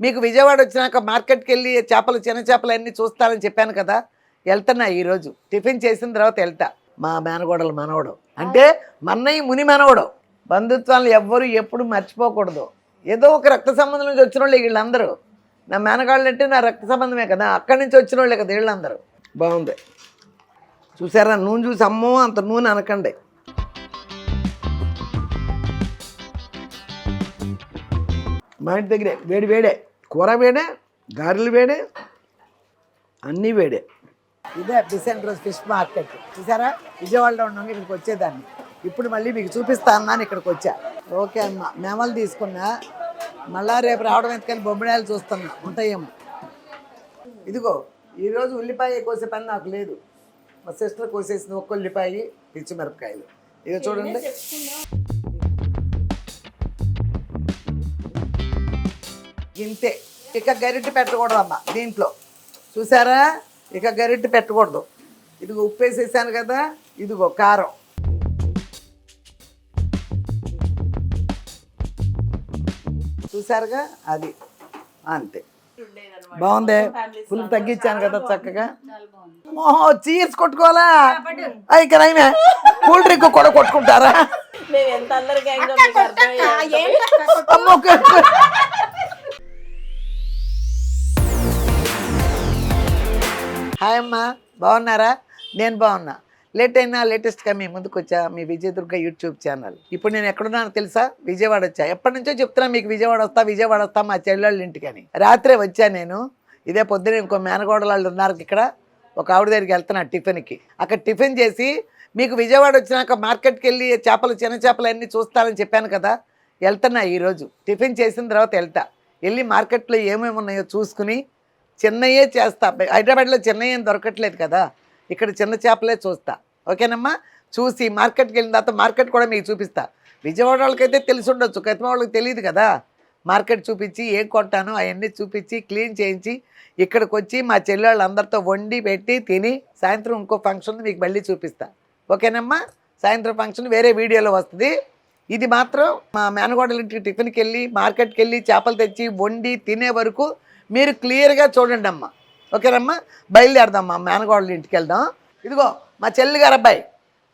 మీకు విజయవాడ వచ్చినాక మార్కెట్కి వెళ్ళి చేపలు చిన్న చేపలు అన్నీ చూస్తానని చెప్పాను కదా వెళ్తున్నా ఈరోజు. టిఫిన్ చేసిన తర్వాత వెళ్తా. మా మేనగోడలు మనవడు. అంటే మన్నయ్య ముని మనవడు. బంధుత్వాలు ఎవ్వరు ఎప్పుడు మర్చిపోకూడదు. ఏదో ఒక రక్త సంబంధం నుంచి వచ్చిన వాళ్ళు వీళ్ళందరూ. నా మేనగాళ్ళు అంటే నా రక్త సంబంధమే కదా అక్కడి నుంచి వచ్చిన వాళ్ళే కదా వీళ్ళందరూ. బాగుంది. చూసారా నూనె చూసి అమ్మో అంత నూనె అనకండి. మా ఇంటి దగ్గరే వేడి వేడే. కూర వేడే గారెలు వేడే అన్నీ వేడే ఇదే బిసెంట్రోస్ ఫిష్ మార్కెట్. చూసారా? విజయవాడలో ఉన్నాం ఇక్కడికి వచ్చేదాన్ని. ఇప్పుడు మళ్ళీ మీకు చూపిస్తా అన్నాను ఇక్కడికి వచ్చా. ఓకే అమ్మ. మేమలు తీసుకున్నా మళ్ళా రేపు రావడం ఎందుకని బొమ్మిడాయలు చూస్తున్నా. ఉంటాయేమో. ఇదిగో ఈరోజు ఉల్లిపాయ కోసే పని నాకు లేదు. మా సిస్టర్ కోసేసిన ఒక్క ఉల్లిపాయ పిచ్చిమిరపకాయలు ఇక చూడండి. ఇంతే ఇక గరిటె పెట్టకూడదు అమ్మ దీంట్లో. చూసారా? ఇక గరిటె పెట్టకూడదు. ఇదిగో ఉప్పు వేసేసాను కదా ఇదిగో కారం. చూసారుగా? అది. అంతే. బాగుంది? ఫుల్ తగ్గించాను కదా చక్కగా. మోహో చీర్స్ కొట్టుకోవాలా? అయినా కూల్ డ్రింక్ కూడా కొట్టుకుంటారా. అమ్మో హాయ్ అమ్మా బాగున్నారా? నేను బాగున్నా. లేట్ అయినా లేటెస్ట్గా మీ ముందుకు వచ్చా మీ విజయదుర్గ యూట్యూబ్ ఛానల్. ఇప్పుడు నేను ఎక్కడున్నాను తెలుసా? విజయవాడ వచ్చా. ఎప్పటి నుంచో చెప్తున్నా మీకు విజయవాడ వస్తా విజయవాడ వస్తా మా చెల్లెళ్ళ ఇంటికని రాత్రే వచ్చా నేను. ఇదే పొద్దున ఇంకో మేనగోడలు వాళ్ళు ఉన్నారు ఇక్కడ. ఒక ఆవిడ దగ్గరికి వెళ్తున్నా టిఫిన్కి. అక్కడ టిఫిన్ చేసి మీకు విజయవాడ వచ్చినాక మార్కెట్కి వెళ్ళి చేపలు చిన్న చేపలు అన్నీ చూస్తానని చెప్పాను కదా. వెళ్తున్నా ఈరోజు. టిఫిన్ చేసిన తర్వాత వెళ్తా. వెళ్ళి మార్కెట్లో ఏమేమి ఉన్నాయో చూసుకుని చిన్నయే చేస్తా. హైదరాబాద్లో చిన్నయ్య ఏం దొరకట్లేదు కదా. ఇక్కడ చిన్న చేపలే చూస్తా. ఓకేనమ్మా? చూసి మార్కెట్కి వెళ్ళిన తర్వాత మార్కెట్ కూడా మీకు చూపిస్తా. విజయవాడ వాళ్ళకైతే తెలిసి ఉండొచ్చు. కతిమ వాళ్ళకి తెలియదు కదా. మార్కెట్ చూపించి ఏం కొంటాను అవన్నీ చూపించి క్లీన్ చేయించి ఇక్కడికి వచ్చి మా చెల్లి వాళ్ళందరితో వండి పెట్టి తిని సాయంత్రం ఇంకో ఫంక్షన్ మీకు మళ్ళీ చూపిస్తా. ఓకేనమ్మా? సాయంత్రం ఫంక్షన్ వేరే వీడియోలో వస్తుంది. ఇది మాత్రం మా మేనగోడలింటికి టిఫిన్కి వెళ్ళి మార్కెట్కి వెళ్ళి చేపలు తెచ్చి వండి తినే వరకు మీరు క్లియర్గా చూడండి అమ్మా. ఓకేనమ్మా? బయలుదేరదాం మా ఇంటికి వెళ్దాం. ఇదిగో మా చెల్లి గారు అబ్బాయి.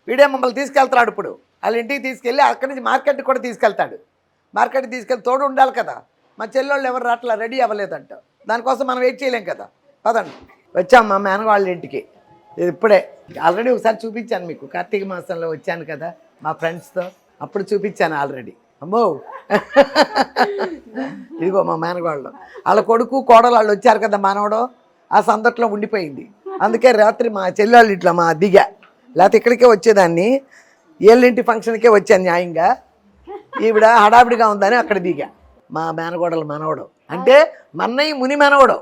వీడే మమ్మల్ని తీసుకెళ్తాడు ఇప్పుడు. వాళ్ళ ఇంటికి తీసుకెళ్ళి అక్కడి నుంచి మార్కెట్కి కూడా తీసుకెళ్తాడు. మార్కెట్కి తీసుకెళ్ళి తోడు ఉండాలి కదా. మా చెల్లెళ్ళు ఎవరు రాట్లా రెడీ అవ్వలేదంట. దానికోసం మనం వెయిట్ చేయలేం కదా. పదండి. వచ్చాం మా మేనగోళ్ళ ఇంటికి? ఇప్పుడే. ఆల్రెడీ ఒకసారి చూపించాను మీకు. కార్తీక మాసంలో వచ్చాను కదా మా ఫ్రెండ్స్తో. అప్పుడు చూపించాను ఆల్రెడీ. అమ్మో. ఇదిగో మా మేనగాళ్ళు. వాళ్ళ కొడుకు కోడలు వాళ్ళు వచ్చారు కదా మానవుడు. ఆ సందట్లో ఉండిపోయింది. అందుకే రాత్రి మా చెల్లెళ్ళు ఇట్లా మా దిగా. లేకపోతే ఇక్కడికే వచ్చేదాన్ని. ఏళ్ళింటి ఫంక్షన్కే వచ్చాను న్యాయంగా. ఈవిడ హడావిడిగా ఉందని అక్కడ దిగా. మా మేనగోడల మనవడు. అంటే మన్నయ్య ముని మనవడు.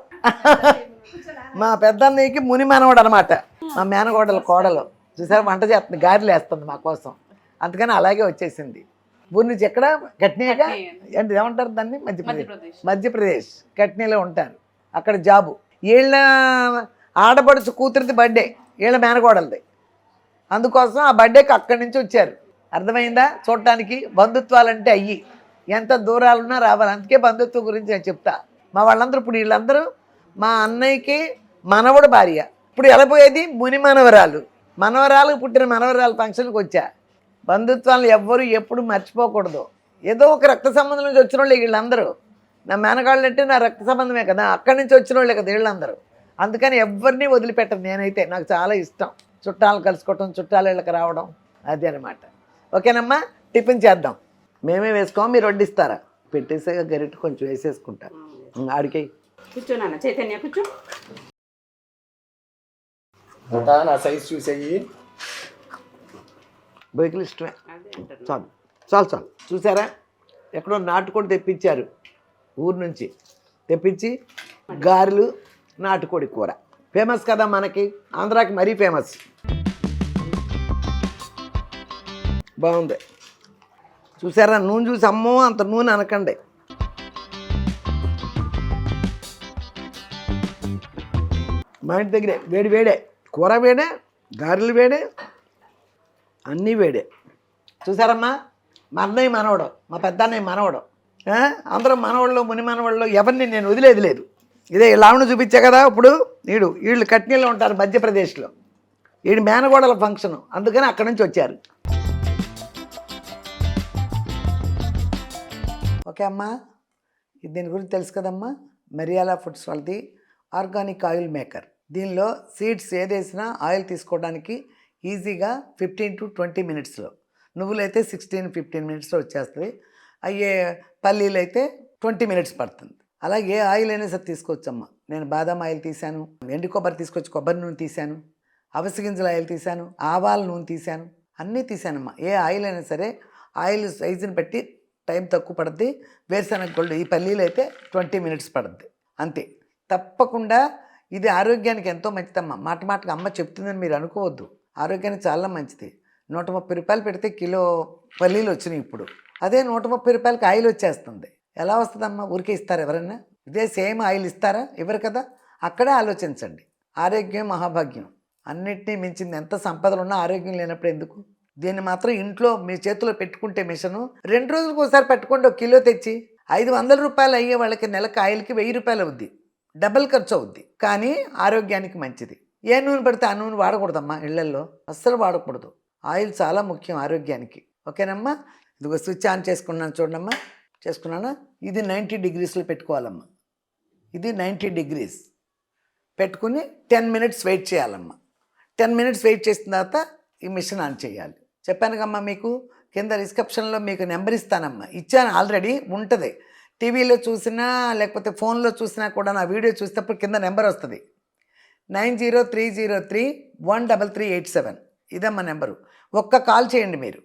మా పెద్దన్నయ్యకి ముని మనవడు అనమాట మా మేనగోడల కోడలు. చూసారా? వంట చేస్తుంది. గారెలు వేస్తుంది మా కోసం. అందుకని అలాగే వచ్చేసింది. ఊరి నుంచి ఎక్కడ కట్నీగా అంటే ఏమంటారు దాన్ని? మధ్యప్రదేశ్. మధ్యప్రదేశ్. కట్నీలో ఉంటారు. అక్కడ జాబు. వీళ్ళ ఆడపడుచు కూతురిది బర్త్డే. వీళ్ళ మేనగోడలది. అందుకోసం ఆ బర్త్డేకి అక్కడి నుంచి వచ్చారు. అర్థమైందా? చూడటానికి బంధుత్వాలు అంటే అయ్యి. ఎంత దూరాలున్నా రావాలి. అందుకే బంధుత్వం గురించి నేను చెప్తా. మా వాళ్ళందరూ ఇప్పుడు వీళ్ళందరూ మా అన్నయ్యకి మనవడు భార్య. ఇప్పుడు ఎలా పోయేది? ముని మనవరాలు. మనవరాలకు పుట్టిన మనవరాలు ఫంక్షన్కి వచ్చా. బంధుత్వాలు ఎవ్వరు ఎప్పుడు మర్చిపోకూడదు. ఏదో ఒక రక్త సంబంధం నుంచి వచ్చిన వాళ్ళు వీళ్ళందరూ. నా మేనగాళ్ళు అంటే నా రక్త సంబంధమే కదా అక్కడి నుంచి వచ్చిన వాళ్ళే కదా వీళ్ళందరూ. అందుకని ఎవరిని వదిలిపెట్టను నేనైతే. నాకు చాలా ఇష్టం. చుట్టాలు కలుసుకోవటం చుట్టాల ఇళ్ళకి రావడం అదే అనమాట ఓకేనమ్మా? టిఫిన్ చేద్దాం. మేమే వేసుకోం మీరు వడ్డిస్తారా? పెట్టేసే గరిట కొంచెం వేసేసుకుంటా. ఆడికి. కూర్చో నాన్న. చైతన్య కూర్చో. నా సైజ్ చూసేయి. బైకులు ఇష్టమే. చాలు. చాలు చాలు. చూసారా? ఎక్కడో నాటుకోడి తెప్పించారు ఊరు నుంచి. తెప్పించి గారెలు నాటుకోడి కూర. ఫేమస్ కదా మనకి. ఆంధ్రాకి మరీ ఫేమస్ బాగుంది. చూసారా? నూనె చూసి అమ్మో అంత నూనె అనకండి. మా ఇంటి దగ్గరే వేడి వేడే. కూర వేడే గారెలు వేడే అన్నీ వేడే. చూసారమ్మా? మా అన్నయ్య మనవడు మా పెద్ద అన్నయ్య మనవడు అందరం మనవాళ్ళు ముని మనవాళ్ళు ఎవరిని నేను వదిలేది లేదు. ఇదే లావణ చూపించా కదా ఇప్పుడు? వీడు వీళ్ళు కట్నీలో ఉంటారు మధ్యప్రదేశ్లో. వీడి మేనగోడల ఫంక్షన్ అందుకని అక్కడి నుంచి వచ్చారు. ఓకే అమ్మా. దీని గురించి తెలుసు కదమ్మా? మెరియాలా ఫుడ్స్ వాళ్ళది. Organic oil maker. దీనిలో సీడ్స్ ఏదేసినా ఆయిల్ తీసుకోవడానికి ఈజీగా ఫిఫ్టీన్ టు ట్వంటీ మినిట్స్లో. నువ్వులైతే సిక్స్టీన్ ఫిఫ్టీన్ మినిట్స్లో వచ్చేస్తుంది. అయ్యే పల్లీలు అయితే ట్వంటీ మినిట్స్ పడుతుంది. అలాగే ఏ ఆయిల్ అయినా సరే తీసుకోవచ్చమ్మా. నేను బాదం ఆయిల్ తీశాను ఎండు కొబ్బరి తీసుకొచ్చి కొబ్బరి నూనె తీశాను అవిసె గింజల ఆయిల్ తీశాను ఆవాల నూనె తీశాను అన్నీ తీశానమ్మా. ఏ ఆయిల్ అయినా సరే ఆయిల్ సైజుని బట్టి టైం తక్కువ పడుద్ది. వేరుశనగ గోల్డ్ ఈ పల్లీలు అయితే ట్వంటీ మినిట్స్ పడుద్ది. అంతే. తప్పకుండా ఇది ఆరోగ్యానికి ఎంతో మంచిదమ్మా. మాట మాటగా అమ్మ చెప్తుందని మీరు అనుకోవద్దు. ఆరోగ్యానికి చాలా మంచిది. నూట ముప్పై రూపాయలు పెడితే కిలో పల్లీలు వచ్చినాయి ఇప్పుడు. అదే నూట ముప్పై రూపాయలకి ఆయిల్ వచ్చేస్తుంది. ఎలా వస్తుందమ్మా? ఊరికే ఇస్తారా ఎవరన్నా? ఇదే సేమ్ ఆయిల్ ఇస్తారా? ఇవ్వరు కదా? అక్కడే ఆలోచించండి. ఆరోగ్యం మహాభాగ్యం. అన్నిటినీ మించింది ఎంత సంపదలు ఉన్నా ఆరోగ్యం లేనప్పుడు ఎందుకు? దీన్ని మాత్రం ఇంట్లో మీ చేతిలో పెట్టుకుంటే మిషను రెండు రోజులకు ఒకసారి పెట్టుకోండి ఒక కిలో తెచ్చి ఐదు వందల రూపాయలు అయ్యే వాళ్ళకి నెలకు ఆయిల్కి వెయ్యి రూపాయలు అవుద్ది. డబల్ ఖర్చు అవుద్ది. కానీ ఆరోగ్యానికి మంచిది. ఏ నూనె పడితే ఆ నూనె వాడకూడదమ్మా ఇళ్ళల్లో అస్సలు వాడకూడదు. ఆయిల్ చాలా ముఖ్యం ఆరోగ్యానికి. ఓకేనమ్మా? ఇదిగో స్విచ్ ఆన్ చేసుకున్నాను చూడమ్మా చేసుకున్నానా? ఇది నైంటీ డిగ్రీస్లో పెట్టుకోవాలమ్మా. ఇది నైంటీ డిగ్రీస్. పెట్టుకుని టెన్ మినిట్స్ వెయిట్ చేయాలమ్మా. టెన్ మినిట్స్ వెయిట్ చేసిన తర్వాత ఈ మిషన్ ఆన్ చేయాలి. చెప్పాను కమ్మా మీకు? కింద రిస్క్రిప్షన్లో మీకు నెంబర్ ఇస్తానమ్మా. ఇచ్చాను ఆల్రెడీ ఉంటుంది. టీవీలో చూసినా లేకపోతే ఫోన్లో చూసినా కూడా నా వీడియో చూసేటప్పుడు కింద నెంబర్ వస్తుంది. Nine zero three zero three one double three eight seven. ఇదమ్మా నెంబరు. ఒక్క కాల్ చేయండి మీరు.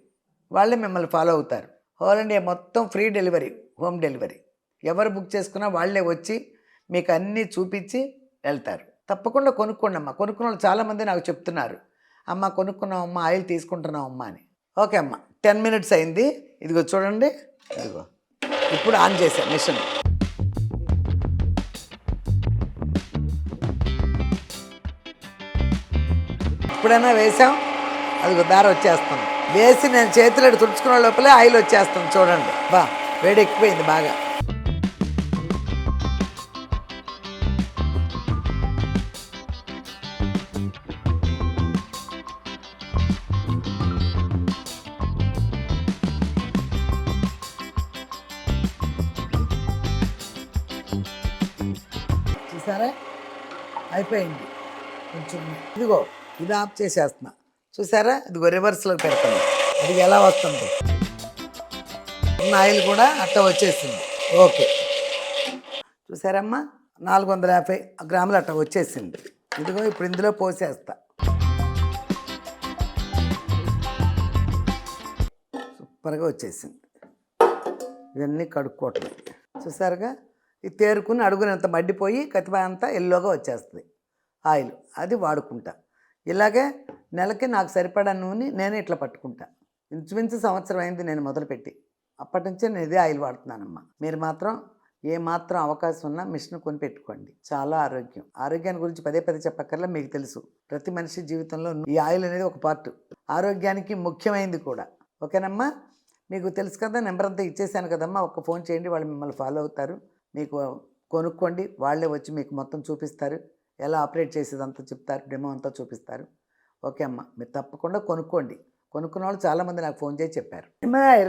వాళ్ళే మిమ్మల్ని ఫాలో అవుతారు. హోల్ ఇండియా మొత్తం ఫ్రీ డెలివరీ హోమ్ డెలివరీ. ఎవరు బుక్ చేసుకున్నా వాళ్ళే వచ్చి మీకు అన్నీ చూపించి వెళ్తారు. తప్పకుండా కొనుక్కోండి అమ్మా. కొనుక్కున్న వాళ్ళు చాలామంది నాకు చెప్తున్నారు. అమ్మ కొనుక్కున్నాం అమ్మ ఆయిల్ తీసుకుంటున్నాం అమ్మ అని. ఓకే అమ్మ. టెన్ మినిట్స్ అయింది. ఇదిగో చూడండి. ఇదిగో. ఇప్పుడు ఆన్ చేసా మిషన్. ఎప్పుడైనా వేసాం అదిగో దార వచ్చేస్తుంది. వేసి నేను చేతులు తుడుచుకున్న తుడుచుకునే లోపలే ఆయిల్ వచ్చేస్తుంది చూడండి. బా వేడి ఎక్కిపోయింది బాగా. చూసారా? అయిపోయింది. కొంచెం ఇదిగో. ఇది ఆఫ్ చేసేస్తున్నా. చూసారా? ఇదిగో రివర్స్లో పెడతాను అది ఎలా వస్తుంది? ఉన్న ఆయిల్ కూడా అట్ట వచ్చేసింది. ఓకే. చూసారమ్మా? నాలుగు వందల యాభై గ్రాములు అట్ట వచ్చేసింది. ఇదిగో ఇప్పుడు ఇందులో పోసేస్తా. సూపర్గా వచ్చేసింది. ఇవన్నీ కడుక్కోవట్లేదు చూసారుగా? ఇది తేరుకుని అడుగునంత మడ్డిపోయి కతిపా అంతా ఎల్లోగా వచ్చేస్తుంది. ఆయిల్. అది వాడుకుంటా. ఇలాగే నెలకి నాకు సరిపడా నూనె నేనే ఇట్లా పట్టుకుంటా. ఇంచుమించు సంవత్సరం అయింది నేను మొదలుపెట్టి. అప్పటి నుంచే నేను ఇదే ఆయిల్ వాడుతున్నానమ్మా. మీరు మాత్రం ఏ మాత్రం అవకాశం ఉన్నా మిషన్ కొని పెట్టుకోండి. చాలా ఆరోగ్యం. ఆరోగ్యాన్ని గురించి పదే పదే చెప్పక్కర్లా మీకు తెలుసు. ప్రతి మనిషి జీవితంలో ఈ ఆయిల్ అనేది ఒక పార్ట్. ఆరోగ్యానికి ముఖ్యమైనది కూడా. ఓకేనమ్మా? మీకు తెలుసు కదా నెంబర్ అంతా ఇచ్చేసాను కదమ్మా. ఒక ఫోన్ చేయండి వాళ్ళు మిమ్మల్ని ఫాలో అవుతారు. మీకు కొనుక్కోండి వాళ్ళే వచ్చి మీకు మొత్తం చూపిస్తారు. ఎలా ఆపరేట్ చేసేదంతా చెప్తారు డెమో అంతా చూపిస్తారు. ఓకే అమ్మ మీరు తప్పకుండా కొనుక్కోండి. కొనుక్కున్న వాళ్ళు చాలామంది నాకు ఫోన్ చేసి చెప్పారు.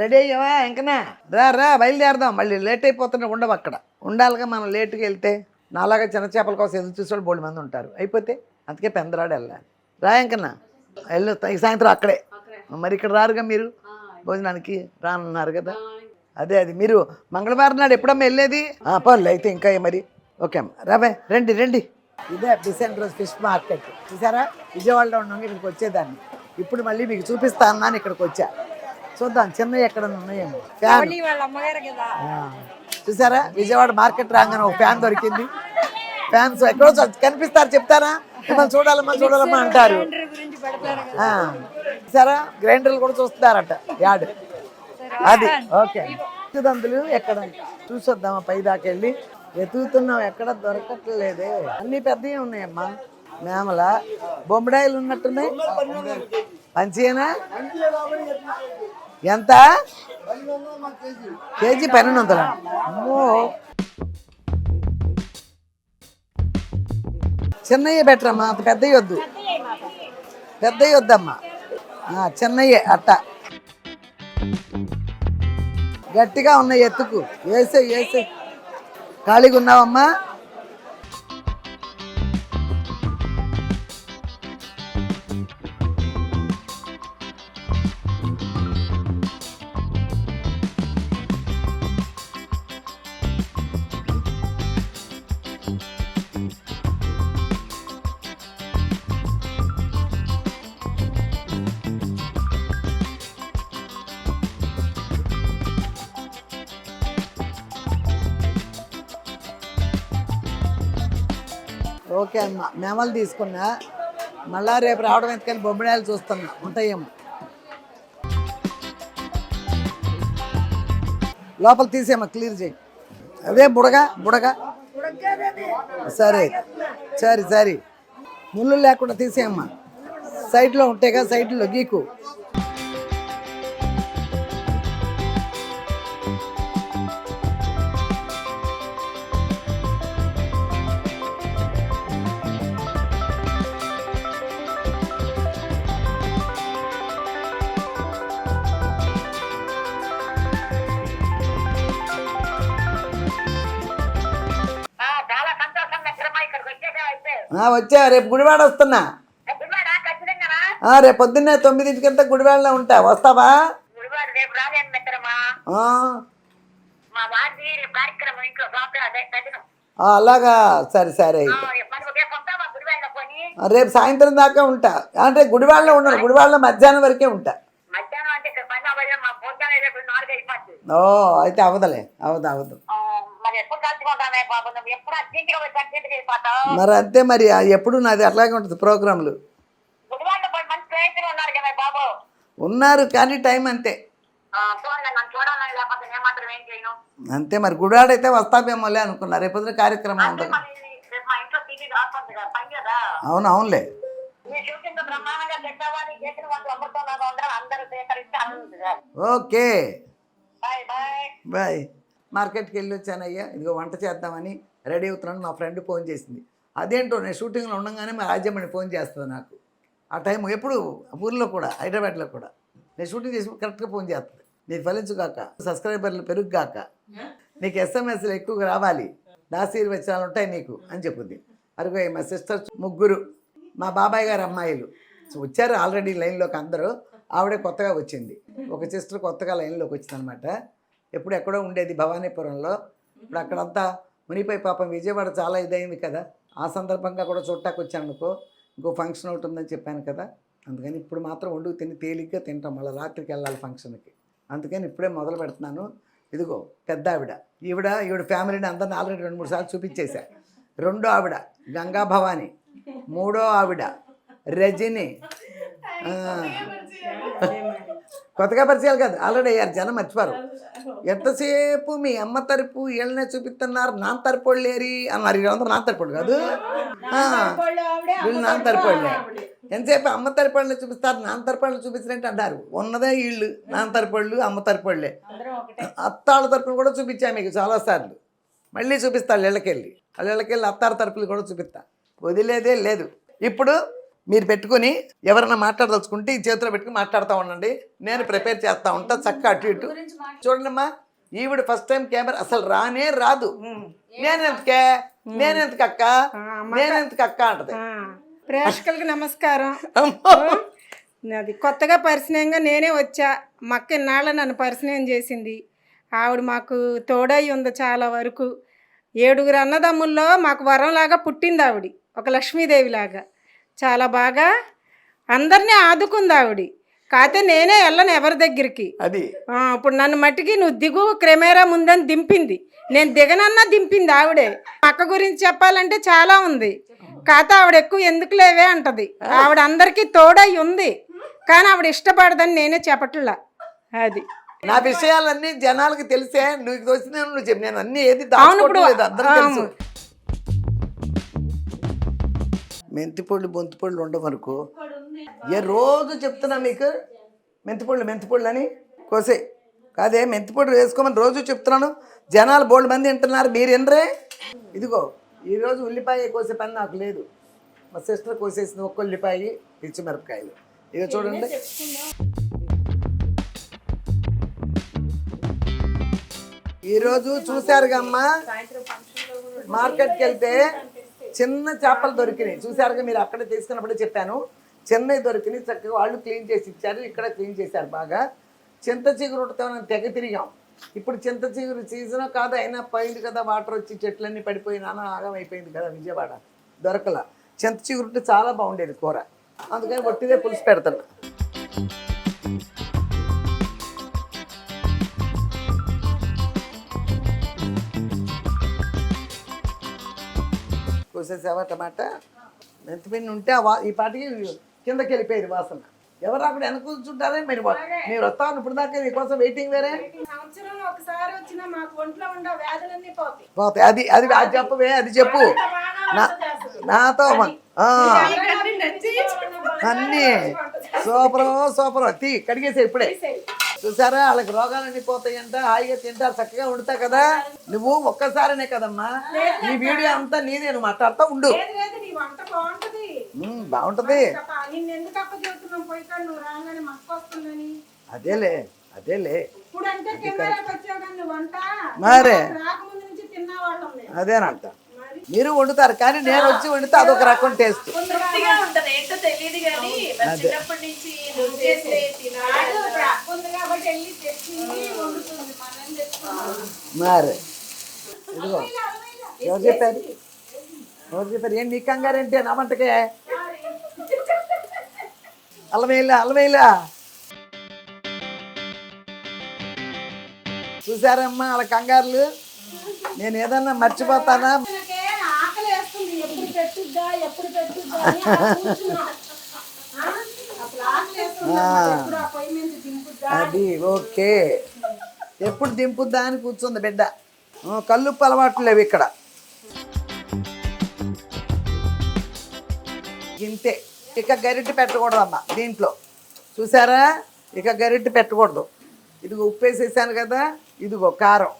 రెడీ అయ్యావా ఇంకనా రా రా బయలుదేరదాం. మళ్ళీ లేట్ అయిపోతున్నా ఉండవు అక్కడ. ఉండాలిగా మనం లేట్గా వెళ్తే. నాలాగా చిన్న చేపల కోసం ఎదురు చూసేవాళ్ళు బోడి మంది ఉంటారు. అయిపోతే అందుకే పెందరాడు వెళ్ళాలి. రా ఇంకన్నా వెళ్ళు ఈ సాయంత్రం అక్కడే. మరి ఇక్కడ రారుగా మీరు? భోజనానికి రానున్నారు కదా. అదే అది మీరు మంగళవారం నాడు ఎప్పుడమ్మా వెళ్ళేది? ఆ, పర్లే అయితే ఇంకా మరి. ఓకే అమ్మ. రాబాయ్ రండి రండి. ఇదే డిసెంట్ రోజు ఫిష్ మార్కెట్. చూసారా? విజయవాడలో ఉన్నాం ఇక్కడికి వచ్చేదాన్ని. ఇప్పుడు మళ్ళీ మీకు చూపిస్తా అన్నాను ఇక్కడికి వచ్చా. చూద్దాం చిన్నవి ఎక్కడ ఉన్నాయేమో. ఫ్యాన్. చూసారా? విజయవాడ మార్కెట్ రాగానే ఒక ఫ్యాన్ దొరికింది. ఫ్యాన్స్ ఎక్కడో కనిపిస్తారు చెప్తారా? మిమ్మల్ని చూడాలమ్మా చూడాలమ్మా అంటారు. చూసారా? గ్రైండర్లు కూడా చూస్తున్నారట యాడ్. అది ఓకే. ఎక్కడ? చూసొద్దామా పై దాకా వెళ్ళి వెతుకుతున్నాం ఎక్కడ దొరకట్లేదే. అన్ని పెద్దవి ఉన్నాయమ్మా. మేమల బొమ్మడాయిలు ఉన్నట్టున్నాయి. మంచిగానా ఎంత? కేజీ పన్నెండు వందల? అమ్మో. చిన్నయ్య బెటరమ్మా అంత పెద్దవి వద్దు. పెద్దవి వద్దమ్మా. చిన్నయ్యే అట్ట. గట్టిగా ఉన్నాయి ఎత్తుకు. వేసే వేసే. ఖాళీగా ఉన్నావమ్మా? ఓకే అమ్మా. మేమలు తీసుకున్నా మళ్ళా రేపు రావడం ఎందుకని బొమ్మిడాయలు చూస్తున్నా. ఉంటాయేమో. లోపల తీసేయమ్మా క్లియర్ చేయి. అదే బుడగ బుడగ. సరే. సరే సరే. ముళ్ళు లేకుండా తీసేయమ్మా. సైడ్లో ఉంటాయిగా సైడ్లో గీకు. వచ్చా రేపు గుడివాడ వస్తున్నా. రేపు పొద్దున్నే తొమ్మిదింటికంతా గుడివాడలో ఉంటా. వస్తావా? అలాగా. సరే సరే. రేపు సాయంత్రం దాకా ఉంటా. అంటే గుడివాడలో ఉండను గుడివాడలో మధ్యాహ్నం వరకే ఉంటా. ఓ అయితే అవదలే అవదు అవదు. మరి ఎప్పుడు కలుసుకుంటానే బాబు? నువ్వు ఎప్పుడు అర్జెంట్గా వచ్చి మరి అంతే మరి ఆ ఎప్పుడు నాది అట్లాగే ఉంటుంది ప్రోగ్రాంలు మంచి ఉన్నారు కదా బాబు? ఉన్నారు కానీ టైం అంతే. ఆ, చూడండి నన్ను చూడాలని లేకపోతే నేను మాత్రం ఏం చేయను? అంతే మరి గుడివాడ అయితే వస్తామేమోలే అనుకున్నా రేపు పొద్దున కార్యక్రమం అంటే ఉండదు మరి రేపు మా ఇంట్లో టీవీ రాస్తుంది కదా పని కదా? అవును అవునులే. నీ షూటింగ్ బ్రహ్మాండంగా పెట్టావా నీ చేసిన వంటలు అమృతంలాగా ఉండడం అందరూ సేకరించి ఆనందించారు ఓకే. Bye bye. బాయ్. మార్కెట్కి వెళ్ళి వచ్చానయ్యా ఇదిగో వంట చేద్దామని రెడీ అవుతున్నాను మా ఫ్రెండ్ ఫోన్ చేసింది. అదేంటో నేను షూటింగ్లో ఉండగానే మా రాజ్యమణి ఫోన్ చేస్తుంది నాకు. ఆ టైం ఎప్పుడు ఊర్లో కూడా హైదరాబాద్లో కూడా. నేను షూటింగ్ చేసి కరెక్ట్గా ఫోన్ చేస్తుంది. నీకు ఫలించుగాక సబ్స్క్రైబర్లు పెరుగుగాక నీకు ఎస్ఎంఎస్లు ఎక్కువగా రావాలి దాసీర్వచనాలు ఉంటాయి నీకు అని చెప్పింది. అరుగు మా సిస్టర్ ముగ్గురు మా బాబాయ్ గారు అమ్మాయిలు. వచ్చారు ఆల్రెడీ లైన్లోకి అందరూ. ఆవిడే కొత్తగా వచ్చింది. ఒక సిస్టర్ కొత్తగా లైన్లోకి వచ్చింది అనమాట ఎప్పుడు ఎక్కడో ఉండేది భవానీపురంలో. ఇప్పుడు అక్కడంతా మునిపోయి పాపం విజయవాడ చాలా ఇదైంది కదా. ఆ సందర్భంగా కూడా చూడటానికి వచ్చాను అనుకో ఇంకో ఫంక్షన్ ఒకటి ఉందని చెప్పాను కదా. అందుకని ఇప్పుడు మాత్రం వండుకు తిని తేలిగ్గా తింటాం. మళ్ళీ రాత్రికి వెళ్ళాలి ఫంక్షన్కి. అందుకని ఇప్పుడే మొదలు పెడుతున్నాను. ఇదిగో పెద్ద ఆవిడ. ఈవిడ ఈవిడ ఫ్యామిలీని అందరిని ఆల్రెడీ రెండు మూడు సార్లు చూపించేశా. రెండో ఆవిడ గంగా భవాని. మూడో ఆవిడ రజని. కొత్తగా పరిచయాలు కాదు. ఆల్రెడీ అయ్యారు. జనం మర్చిపోరు. ఎంతసేపు మీ అమ్మ తరపు వీళ్ళనే చూపిస్తున్నారు? నాన్న తరపోళ్ళు లేరి అన్నారు. వీళ్ళందరూ నాన్న తరపోళ్ళు కాదు. వీళ్ళు నాన్న తరపోళ్ళే ఎంతసేపు అమ్మ తరపళ్ళు చూపిస్తారు? నాన్న తరపళ్ళు చూపించినట్టు అంటారు. ఉన్నదే వీళ్ళు నాన్న తరపళ్ళు అమ్మ తరపళ్ళే. అత్తాళ్ళ తరపున కూడా చూపించా మీకు చాలాసార్లు మళ్ళీ చూపిస్తాను. ఇళ్ళకెళ్ళి. వాళ్ళ ఇళ్ళకెళ్ళి అత్తార తరపులు కూడా చూపిస్తా. వదిలేదే లేదు. ఇప్పుడు మీరు పెట్టుకుని ఎవరైనా మాట్లాడదలుచుకుంటే ఈ చేతిలో పెట్టుకుని మాట్లాడుతూ ఉండండి. నేను ప్రిపేర్ చేస్తూ ఉంటా చక్క అటు ఇటు. చూడండమ్మా ఈవిడ ఫస్ట్ టైం కెమెరా అసలు రానే రాదు. నేనెందుకే? నేనెందుకు అక్క? నేనెందుకు అక్క అంటది. ప్రేక్షకులకి నమస్కారం. అది కొత్తగా పరిచయంగా నేనే వచ్చా. మా అక్క ఇన్నాళ్ళ నన్ను పరిచయం చేసింది. ఆవిడ మాకు తోడై ఉంది చాలా వరకు. ఏడుగురు అన్నదమ్ముల్లో మాకు వరంలాగా పుట్టింది ఆవిడ ఒక లక్ష్మీదేవిలాగా. చాలా బాగా అందరినీ ఆదుకుంది ఆవిడ. కాకపోతే నేనే వెళ్ళను ఎవరి దగ్గరికి. అది. ఇప్పుడు నన్ను మట్టికి నువ్వు దిగు కెమెరా ముందని దింపింది. నేను దిగనన్నా దింపింది ఆవిడే. అక్క గురించి చెప్పాలంటే చాలా ఉంది. కాకపోతే ఆవిడ ఎక్కువ ఎందుకు లేవే అంటది. ఆవిడ అందరికీ తోడై ఉంది. కానీ ఆవిడ ఇష్టపడదని నేనే చెప్పట్లా. అది. నా విషయాలన్నీ జనాలకి తెలిసే నువ్వు వచ్చిన నువ్వు చెప్పి. నేను అన్ని ఏది తెలుసు. మెంతిపొళ్ళు బొంతిపొళ్ళు ఉండవు వరకు ఏ రోజు చెప్తున్నా మీకు? మెంతిపొళ్ళు మెంతిపొళ్ళు అని కోసే. కాదే మెంతిపొడి వేసుకోమని రోజు చెప్తున్నాను. జనాలు బోల్డ్ మంది వింటున్నారు మీరు వినరే ఇదిగో ఈరోజు ఉల్లిపాయ కోసే పని నాకు లేదు. మా సిస్టర్ కోసేసిన ఒక్క ఉల్లిపాయ పిచ్చిమిరపకాయలు ఇక చూడండి. ఈరోజు చూశారుగా అమ్మా? మార్కెట్కి వెళ్తే చిన్న చేపలు దొరికినాయి. చూసారుగా మీరు అక్కడ తీసుకున్నప్పుడే చెప్పాను. చెన్నై దొరికినాయి. చక్కగా వాళ్ళు క్లీన్ చేసి ఇచ్చారు. ఇక్కడ క్లీన్ చేశారు బాగా. చింత చిగురుతో తెగ తిరిగాం. ఇప్పుడు చింత చిగురు సీజన్ కాదు అయినా పోయింది కదా వాటర్ వచ్చి చెట్లన్నీ పడిపోయి నానా ఆగం అయిపోయింది కదా విజయవాడ. దొరకల. చింత చిగురుంటే చాలా బాగుండేది కూర. అందుకని ఒట్టిదే పులుసు పెడతాను. కోసేసావా టమాటా? మెంతిపిండి ఉంటే ఈ పాటికి కిందకి వెళ్ళిపోయేది వాసన. ఎవరు అక్కడ వెనక కూర్చుంటారే? మీరు మీరు వస్తాను ఇప్పుడు దాకా నీకోసం వెయిటింగ్ వేరే? పోతాయి. అది అది అది చెప్పవే అది చెప్పు. నా నాతో అన్నీ. Super super. తీ కడిగేసే ఇప్పుడే. చూసారా? వాళ్ళకి రోగాలన్నీ పోతాయంట హాయిగా తింటారు చక్కగా వండుతా కదా? నువ్వు ఒక్కసారినే కదమ్మా. ఈ వీడియో అంతా నీదే నువ్వు మాట్లాడుతూ ఉండు. బాగుంటది. అదేలే అదేలే. మరే. అదేనంట మీరు? వండుతారు కానీ నేను వచ్చి వండితే అదొక రకం టేస్ట్. తృప్తిగా ఉంటది ఏంటో తెలియదు కానీ మరి చిన్నప్పటి నుంచి నువ్వు చేస్తే తినాలి ఇప్పుడు ఉంది కాబట్టి వెళ్ళి తెచ్చి వండుతుంది మనం తెచ్చుకున్నాం మరి. ఇదిగో ఎవరు చెప్పారు? ఎవరు చెప్పారు? ఏం నీ కంగారు ఏంటి? నా వంటకే? అల్లమేలా అల్లమేలా చూసారమ్మా వాళ్ళ కంగారులు? నేను ఏదన్నా మర్చిపోతానా? అది ఓకే. ఎప్పుడు దింపుద్దా అని కూర్చుంది బిడ్డ. కల్లుప్పు అలవాట్లు లేవు ఇక్కడ. ఇంతే ఇక గరిటె పెట్టకూడదు అమ్మ దీంట్లో. చూసారా? ఇక గరిటె పెట్టకూడదు. ఇదిగో ఉప్పు వేసేసాను కదా ఇదిగో కారం.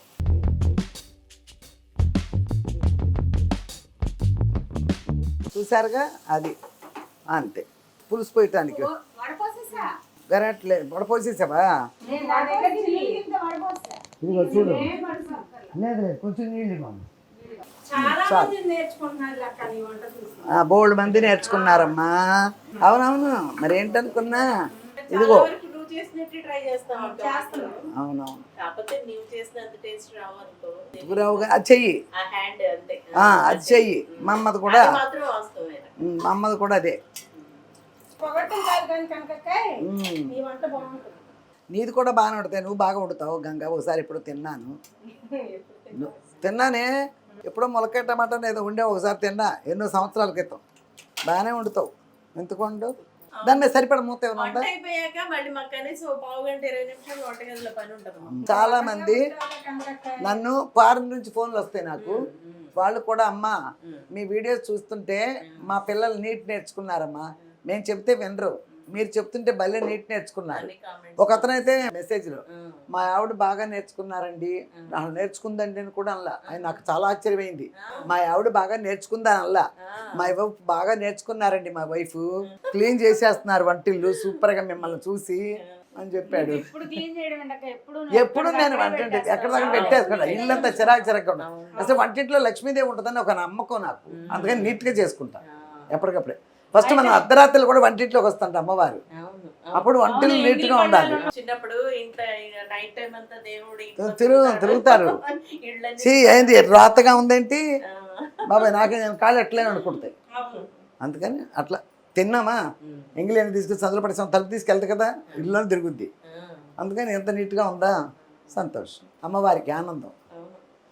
చూసారుగా? అది. అంతే. పులుసు పోయటానికి. గరట్లే వడపోసేసావా నేను వడపోసి నీళ్ళు కింద వడపోసా ఇదిగో చూడు? లేదు లేదు కొంచెం నీళ్ళు చూసి. బోల్డ్ మంది నేర్చుకున్నారమ్మా. అవునవును మరి ఏంటనుకున్నా? ఇదిగో. అవునవును. అది చెయ్యి. ఆ హ్యాండ్ అంతే. ఆ, అది చెయ్యి. మా అమ్మది కూడా మా అమ్మది కూడా అదే. నీది కూడా బాగానే వండుతాయి నువ్వు బాగా వండుతావు గంగా ఒకసారి ఎప్పుడు తిన్నాను. తిన్నానే. ఎప్పుడో మొలకాయ టమాటా ఏదో ఉండే ఒకసారి తిన్నా. ఎన్నో సంవత్సరాల క్రితం. బాగానే వండుతావు. ఎందుకు వండు? దాని మీద సరిపడ మూత చాలా మంది నన్ను ఫారెన్ నుంచి ఫోన్లు వస్తాయి నాకు. వాళ్ళు కూడా అమ్మా మీ వీడియోస్ చూస్తుంటే మా పిల్లలు నీట్ నేర్చుకున్నారమ్మా. మేము చెప్తే వినరు. మీరు చెప్తుంటే భలే నీట్ నేర్చుకున్నారు. ఒక అతనైతే మెసేజ్లో మా ఆవిడ బాగా నేర్చుకున్నారండి నాకు నేర్చుకుందండి అని కూడా అనలా. ఆయన నాకు చాలా ఆశ్చర్యమైంది. మా ఆవిడ బాగా నేర్చుకుందని అనలా. మా వైఫ్ బాగా నేర్చుకున్నారండి మా వైఫ్ క్లీన్ చేసేస్తున్నారు వంటిల్లు సూపర్గా మిమ్మల్ని చూసి అని చెప్పాడు. ఎప్పుడు నేను వంటింటి ఎక్కడ దాకా పెట్టేసుకుంటా. ఇల్లంతా చిరాకు చిరాకు అసలు వంటింట్లో లక్ష్మీదేవి ఉంటుందని ఒక నమ్మకం నాకు. అందుకని నీట్గా చేసుకుంటా. ఎప్పటికప్పుడే. ఫస్ట్ మనం అర్ధరాత్రులు కూడా వంటింట్లోకి వస్తుంట అమ్మవారు. అవును అప్పుడు వంటలు నీట్గా ఉండాలి. చిన్నప్పుడు ఇంట్లో నైట్ టైం అంతా దేవుడు ఇంట్లో తిరుగు తిరుగుతారు. ఏంది రాతగా ఉందేంటి? బాబాయ్ నాకే నేను కాళ్ళు ఎట్లే అనుకుంటాయి. అందుకని అట్లా తిన్నామా? ఎంగిలేని తీసుకొచ్చి చదువు పడేసాం. తలుపు తీసుకెళ్తా కదా ఇల్లు తిరుగుద్ది. అందుకని ఎంత నీట్గా ఉందా? సంతోషం. అమ్మవారికి ఆనందం.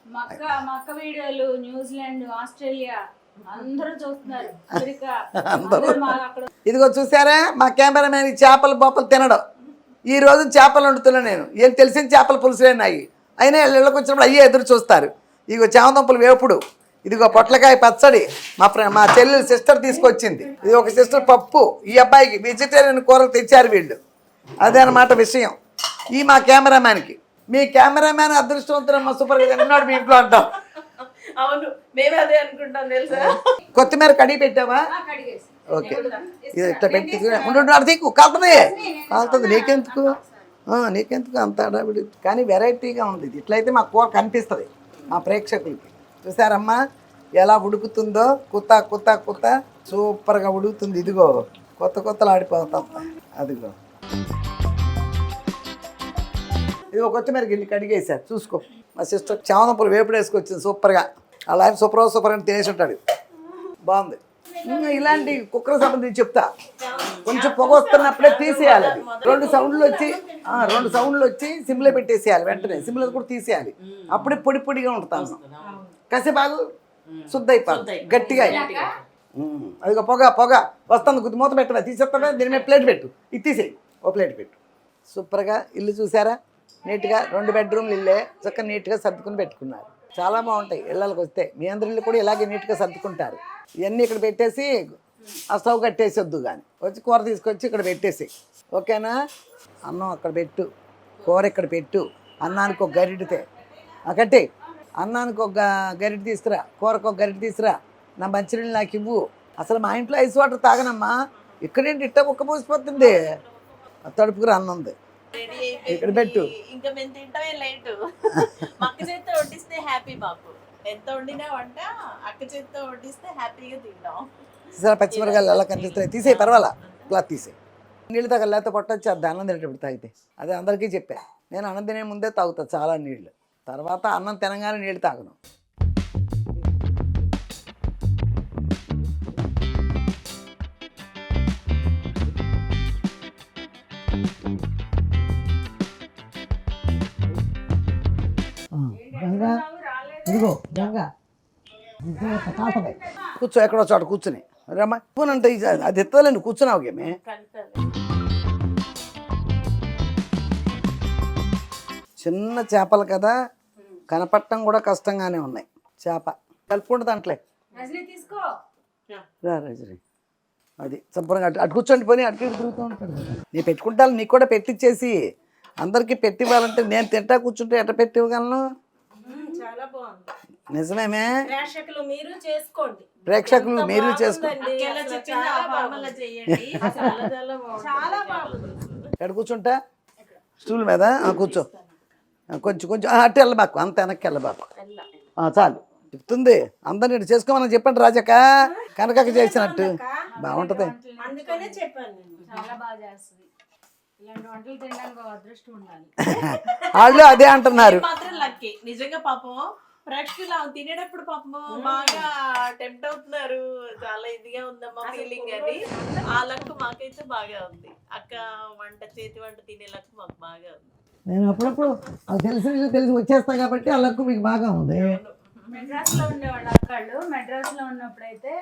మక్క మక్క వీడియోలు న్యూజిలాండ్ ఆస్ట్రేలియా అందరూ ఇదిగో చూసారా మా కెమెరామ్యాన్ ఈ చేపలు బొప్పలు తినడం. ఈ రోజు చేపలు వండుతున్నా నేను. ఏం తెలిసిన చేపల పులుసులే నాయి అయినా ఇళ్ళకి వచ్చినప్పుడు అయ్యే ఎదురు చూస్తారు. ఇదిగో చామదుంపలు వేపుడు. ఇదిగో పొట్లకాయ పచ్చడి. మా ఫ్రెండ్ మా చెల్లెలు సిస్టర్ తీసుకొచ్చింది. ఇది ఒక సిస్టర్ పప్పు. ఈ అబ్బాయికి వెజిటేరియన్ కూరలు తెచ్చారు వీళ్ళు. అదే అన్నమాట విషయం. ఈ మా కెమెరామ్యాన్కి. మీ కెమెరామ్యాన్ అదృష్టవంతురమ్మ సూపర్గా తిన్నాడు మీ ఇంట్లో అంటాం. అవును మేమే అదే అనుకుంటాం తెలుసా? కొత్తిమీర కడిగి పెట్టావా? కడిగేసి. ఓకే. ఇది ఇట్లా పెట్టి ఉండు, అడిగి కాలుతుంది. కాలుతుంది నీకెందుకు? నీకెందుకు అంత కానీ వెరైటీగా ఉంది ఇది. ఇట్లయితే మా కూర కనిపిస్తుంది మా ప్రేక్షకులకి. చూసారమ్మా? ఎలా ఉడుకుతుందో? కుత్త కుత్త కుత్త సూపర్గా ఉడుకుతుంది. ఇదిగో కొత్త కొత్తలు ఆడిపోతాం. అదిగో. ఇదిగో కొత్తిమీర గిన్నె కడిగేసారు చూసుకో. మా సిస్టర్ చామనపూలు వేపుడు వేసుకొచ్చింది సూపర్గా. అలా ఆయన సూపర్ సూపర్ అని తినేసి ఉంటాడు. బాగుంది. ఇలాంటి కుక్కర్ సంబంధించి చెప్తా. కొంచెం పొగ వస్తున్నప్పుడే తీసేయాలి అది. రెండు సౌండ్లు వచ్చి ఆ, రెండు సౌండ్లు వచ్చి సిమ్లో పెట్టేసేయాలి వెంటనే. సిమ్లో కూడా తీసేయాలి. అప్పుడే పొడి పొడిగా ఉంటుంది కసేపాగు శుద్ధ అయిపోతుంది గట్టిగా అదిగో పొగ పొగ వస్తుంది. కొద్ది మూత పెట్టవా? తీసేస్తావా? దీని మీద ప్లేట్ పెట్టు. ఇది తీసేయి. ఓ ప్లేట్ పెట్టు. సూపర్గా. ఇల్లు చూసారా? నీట్గా రెండు బెడ్రూమ్లు ఇల్లే. చక్కగా నీట్గా సర్దుకుని పెట్టుకున్నారు. చాలా బాగుంటాయి ఇళ్ళకి వస్తే. మీ అందరిళ్ళు కూడా ఇలాగే నీట్గా సర్దుకుంటారు. ఇవన్నీ ఇక్కడ పెట్టేసి ఆ స్టవ్ కట్టేసొద్దు కానీ వచ్చి కూర తీసుకొచ్చి ఇక్కడ పెట్టేసి. ఓకేనా? అన్నం అక్కడ పెట్టు. కూర ఇక్కడ పెట్టు. అన్నానికి ఒక గరిటితే ఒకటి అన్నానికి ఒక గరిటి తీసుకురా. కూరకు ఒక గరిటి తీసుకురా. నా మంచినీళ్ళు నాకు ఇవ్వు. అసలు మా ఇంట్లో ఐస్ వాటర్ తాగనమ్మా. ఇక్కడేంటి ఇట్ట కుక్క పోసిపోతుంది తడుపుకురా అన్నం ఉంది ఇక్కడ పెట్టు. ఇంకా మేము తింటమే లేటు అక్క చేత్తో వడ్డిస్తే హ్యాపీ ఎంత వండినా వంట అక్క చేత్తో వడ్డిస్తే హ్యాపీగా తింటాం. చూసారా పచ్చిమిరకాయలు ఎలా కనిపిస్తాయి తీసేయి పర్వాలా? తీసేయి. నీళ్ళు తాగ లేకపోతే పొట్టొచ్చి అది అన్నం తినేటప్పుడు తాగితే. అదే అందరికీ చెప్పా. నేను అన్నం తినే ముందే తాగుతా చాలా నీళ్ళు. తర్వాత అన్నం తినగానే నీళ్ళు తాగను. గంగా. ఇదిగో గంగా. కూర్చో ఎక్కడో చోట కూర్చుని. రమ్మా. కూనంటే అది ఎత్తలేండి కూర్చున్నావు గేమే. చిన్న చేపలు కదా కనపడటం కూడా కష్టంగానే ఉన్నాయి. చేప. కలుపుకుంటు దాంట్లో. రా రజని. అది శుభ్రంగా అటు అటు కూర్చోండి పోనీ అటు తిరుగుతూ ఉంటాడు. నేను పెట్టుకుంటాను నీకు కూడా పెట్టించేసి అందరికీ పెట్టివ్వాలంటే నేను తింటా కూర్చుంటే ఎట్ట పెట్టివ్వగలను? నిజమేమే? ప్రేక్షకులు మీరు చేసుకోండి. ప్రేక్షకులు మీరు చేసుకో అక్కేలా చెప్పింది ఆ ఫార్ములా చెయ్యండి. చాలా చాలా బాగుంటుంది చాలా బాగుంది. ఎక్కడ కూర్చుంటా? స్టూల్ మీద? ఆ, కూర్చో. కొంచెం కొంచెం. అటు వెళ్ళబాకు. అంత వెనక్కి వెళ్ళబాకు. ఆ, చాలు. చెప్తుంది. అందరిని ఇటు చేసుకోమని చెప్పండి రాజక్క. కనకక్క చేసినట్టు. బాగుంటది. అందుకనే చెప్పాను నేను. చాలా బాగా చేస్తుంది. ఇలాంటి వంటలు తినడానికి అదృష్టం ఉండాలి. వాళ్ళు అదే అంటున్నారు. మాత్రం లక్కీ. నిజంగా పాపం ప్రేక్షకులు ఆమె తినేటప్పుడు పాపం బాగా టెంప్ట్ అవుతున్నారు. చాలా ఇదిగా ఉందమ్మా ఫీలింగ్ అని ఆ లక్ మాకైతే బాగా ఉంది. అక్క వంట చేతి వంట తినే లక్ మాకు బాగా ఉంది. నేను అప్పుడప్పుడు అది తెలిసి తెలిసి వచ్చేస్తా కాబట్టి ఆ లక్కు మీకు బాగా ఉంది. మెడ్రాస్లో ఉండేవాళ్ళు అక్కళ్ళు. మెడ్రాస్లో ఉన్నప్పుడైతే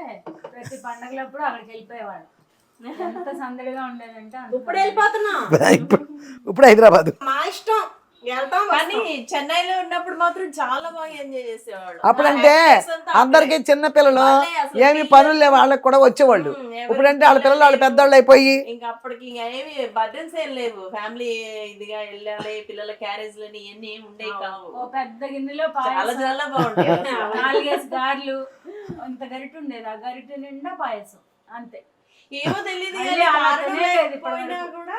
ప్రతి పండగలప్పుడు అక్కడికి వెళ్ళిపోయేవాళ్ళు. ఎంత సందడిగా ఉండేదంటే అంత ఇప్పుడు వెళ్ళిపోతున్నా. ఇప్పుడు హైదరాబాద్. మా ఇష్టం. వెళ్తాం కానీ చెన్నైలో ఉన్నప్పుడు మాత్రం చాలా బాగా ఎంజాయ్ చేసేవాళ్ళు. అప్పుడంటే అంతా అందరికీ చిన్న పిల్లలు ఏమి పనులు లేవు వాళ్ళకి కూడా వచ్చేవాళ్ళు. ఇప్పుడంటే వాళ్ళ పిల్లలు వాళ్ళ పెద్దవాళ్ళు అయిపోయి. ఇంకా అప్పటికి ఇంకా ఏమి బర్డన్స్ ఏం లేవు. ఫ్యామిలీ ఇదిగా వెళ్ళాలి పిల్లల క్యారేజ్ లని ఇవన్నీ ఏమి ఉండేవి కావు. ఓ పెద్ద గిన్నెలో చాలా పాయసం. చాలా బాగుంటాయి నాలుగేసి గారెలు ఇంత గరిటె ఉండేది. ఆ గరిటె నిండా పాయసం అంతే. ఏమో తెలియదు ఇప్పటివరకు. కూడా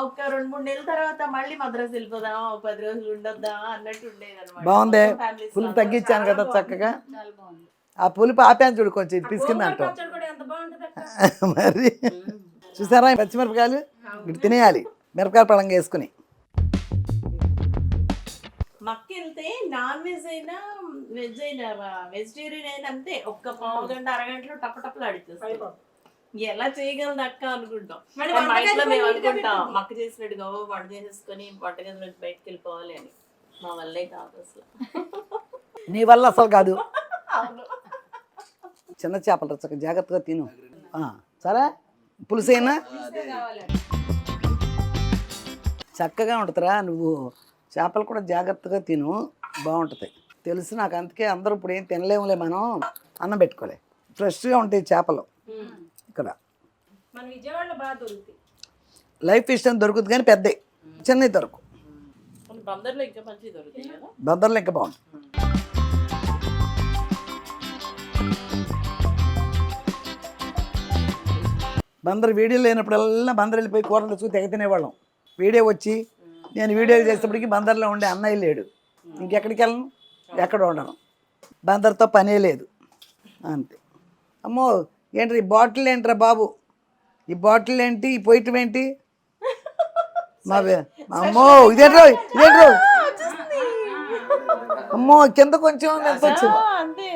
ఒక రెండు మూడు నెలల తర్వాత మళ్ళీ మద్రాసు వెళ్ళిపోదాం ఒక పది రోజులు ఉండొద్దా అన్నట్టు ఉండేది అనమాట బాగుందే పులుపు తగ్గించాను కదా చక్కగా. చాలా బాగుంది. ఆ పులుపు ఆపాను చూడు కొంచెం పిసికింది అంటాం. మరి చూసారా పచ్చిమిరపకాయలు? ఇటు తినేయాలి. మిరపకాయలు పడంగా వేసుకుని. మక్క వెళ్తే నాన్ వెజ్ అయినా వెజ్ అయినా వెజిటేరియన్ అయినా అంతే. ఒక్క పావు గంట అరగంటలో టప టపలు అడిచేస్తాయి ఎలా చేయగలదు అక్క అనుకుంటాం మా ఇంట్లో మేము అనుకుంటాం. మక్క చేసినట్టుగా వంట చేసేసుకొని వంటగది నుంచి బయటకు వెళ్ళిపోవాలి అని. మా వల్లే కాదు అసలు. నీ వల్ల అసలు కాదు. అవును. చిన్న చేపలు చక్కగా జాగ్రత్తగా తిను. సరే? పులుసు అయినా చక్కగా ఉంటుందిరా నువ్వు చేపలు కూడా జాగ్రత్తగా తిను. బాగుంటుంది. తెలుసు నాకు అందుకే అందరూ ఇప్పుడు ఏం తినలేములే మనం. అన్నం పెట్టుకోలే. ఫ్రెష్గా ఉంటాయి చేపలు. ఇక్కడ. మన విజయవాడలో బాగా దొరుకుతాయి. లైఫ్ అని దొరుకుతుంది కానీ పెద్దవి చిన్నవి దొరకు బందర్లో ఇంకా మంచి దొరుకుతాయి కదా? బందర్లో ఇంకా బాగుంటుంది బందర్ వీడియో లేనప్పుడల్లా బందర్ వెళ్ళిపోయి కూరలు చూసి తెగ తినేవాళ్ళం. వీడియో వచ్చి నేను వీడియోలు చేసేప్పటికి బందర్లో ఉండే అన్నయ్య లేడు. ఇంకెక్కడికి వెళ్ళను? ఎక్కడ ఉండను. బందర్తో పనే లేదు. అంతే. అమ్మో ఏంటి ఈ బాటిల్ ఏంట్రా బాబు? ఈ బాటిల్ ఏంటి ఈ పొయ్యటం ఏంటి? మా అమ్మో ఇదేంట్రో ఇదేంట్రో? అమ్మో కింద కొంచెం ఎంత వచ్చింది ఆ, అంతే.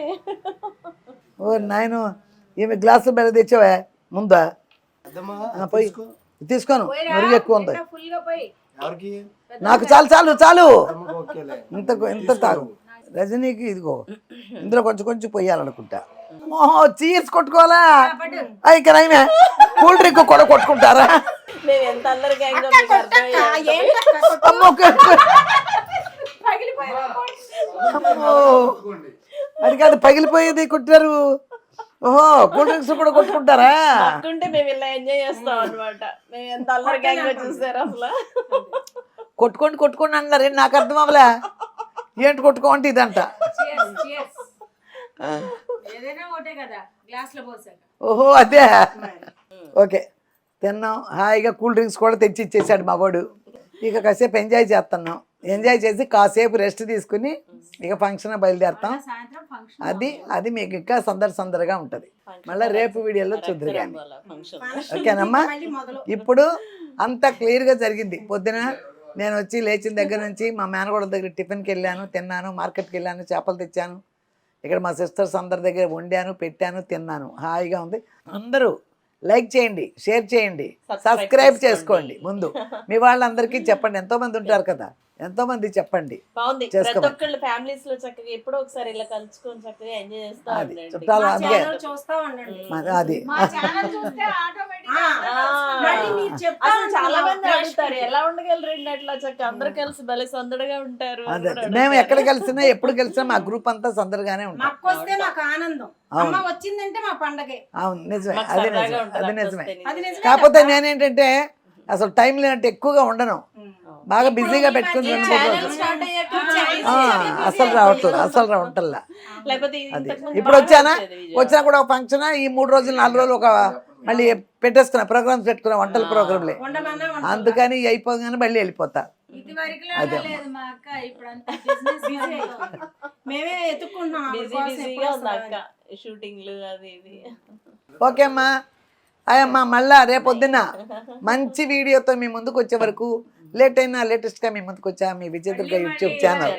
ఓ నాయన ఏమి గ్లాసు బెల్ల తెచ్చావా? ముందా? పోయి. తీసుకోను మురుగు ఎక్కువ ఉంది. ఫుల్గా పోయి. ఎవరికి? నాకు చాలు చాలు చాలు. ఇంత ఇంత తాగు. రజనీకి ఇదిగో ఇందులో కొంచెం కొంచెం పొయ్యాలనుకుంటా ఓహో చీర్స్ కొట్టుకోవాలా? ఏమే కూల్ డ్రింక్ కూడా కొట్టుకుంటారా? అది కాదు పగిలిపోయేది కొట్టారు. ఓహో కూల్ డ్రింక్స్ కూడా కొట్టుకుంటారా? మేము ఇలా ఎంజాయ్ చేస్తాం మేము ఎంత అల్లరి గ్యాంగ్ చూసారు అసలు? కొట్టుకోండి కొట్టుకోండి అన్నారు నాకు అర్థం అవ్వలే. ఏంటి కొట్టుకోండి ఇదంట. ఓహో అదే. ఓకే తిన్నాం. హాయిగా కూల్ డ్రింక్స్ కూడా తెచ్చి ఇచ్చేసాడు మగోడు. ఇక కాసేపు ఎంజాయ్ చేస్తున్నాం. ఎంజాయ్ చేసి కాసేపు రెస్ట్ తీసుకుని ఇక ఫంక్షన్ బయలుదేరుతాం. అది అది మీకు ఇంకా సందడి సందడిగా ఉంటుంది. మళ్ళీ రేపు వీడియోలో చూద్దరు కానీ. ఓకేనమ్మా? ఇప్పుడు అంతా క్లియర్గా జరిగింది. పొద్దున నేను వచ్చి లేచిన దగ్గర నుంచి మా మేనగోడ దగ్గర టిఫిన్కి వెళ్ళాను తిన్నాను మార్కెట్కి వెళ్ళాను చేపలు తెచ్చాను. ఇక్కడ మా సిస్టర్స్ అందరి దగ్గర వండాను పెట్టాను తిన్నాను. హాయిగా ఉంది. అందరూ లైక్ చేయండి షేర్ చేయండి సబ్స్క్రైబ్. చేసుకోండి ముందు. మీ వాళ్ళందరికీ చెప్పండి. ఎంతోమంది ఉంటారు కదా. ఎంతోమంది చెప్పండి. బాగుంది. ప్రతి చేసుకోమని. ఒక్కళ్ళు ఫ్యామిలీస్లో చక్కగా ఎప్పుడో ఒకసారి ఇలా కలుసుకొని చక్కగా ఎంజాయ్ చేస్తా ఉండండి. చుట్టాలు అందుకే. చూస్తా అది. అసలు చాలా మంది అడుగుతారు. ఎలా ఉండగలరండి అట్లా చక్క అందరు కలిసి భలే సందడిగా ఉంటారు. మేము. ఎక్కడ కలిసినా ఎప్పుడు కలిసినా మా గ్రూప్ అంతా సందడిగానే ఉంటాం. వస్తే మాకు ఆనందం. అమ్మ వచ్చిందంటే మా పండగే. అవును. నిజమే. అది నిజమే. ఉంటుంది. అది నిజమే. కాకపోతే? నేనేంటంటే అసలు టైం లేనట్టు ఎక్కువగా ఉండను. బాగా బిజీగా పెట్టుకుని రెండు అసలు రావట్లేదు అసలు రావట్లే లేకపోతే అది. ఇప్పుడు వచ్చానా. వచ్చినా కూడా ఒక ఫంక్షన్ ఈ మూడు రోజులు నాలుగు రోజులు ఒక మళ్ళీ పెట్టేస్తున్నా ప్రోగ్రామ్స్ పెట్టుకున్నా వంటల ప్రోగ్రాంలే. అందుకని అయిపోగానే మళ్ళీ వెళ్ళిపోతా. అదే. మేమే ఎత్తుకుంటున్నాం షూటింగ్లు ఇది. ఓకే అమ్మా. అయ్యమ్మా మళ్ళా రేపొద్దున మంచి వీడియోతో మీ ముందుకు వచ్చే వరకు లేట్ అయినా లేటెస్ట్గా మీ ముందుకు వచ్చా మీ విజయదుర్గ యూట్యూబ్ ఛానల్.